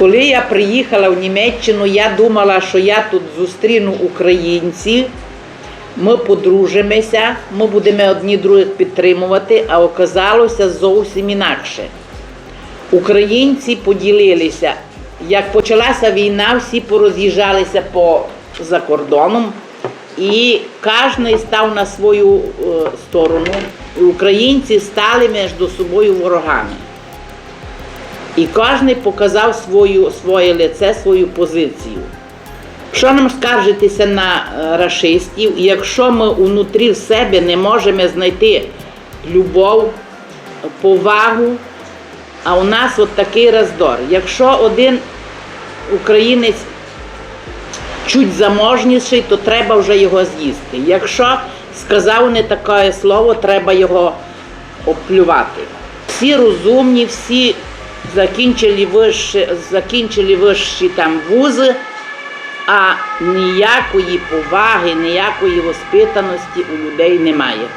Коли я приїхала в Німеччину, я думала, що я тут зустріну українців, ми подружимося, ми будемо одні других підтримувати, а оказалося зовсім інакше. Українці поділилися. Як почалася війна, всі пороз'їжджалися по за кордоном, і кожен став на свою е, сторону. Українці стали між собою ворогами. І кожен показав свою, своє лице, свою позицію. Що нам скаржитися на е, рашистів, якщо ми внутрі в себе не можемо знайти любов, повагу, а у нас от такий роздор. Якщо один українець чуть заможніший, то треба вже його з'їсти. Якщо сказав не таке слово, треба його оплювати. Всі розумні, всі закінчили вищі, закінчили вищі там вузи, а ніякої поваги, ніякої воспитаності у людей немає.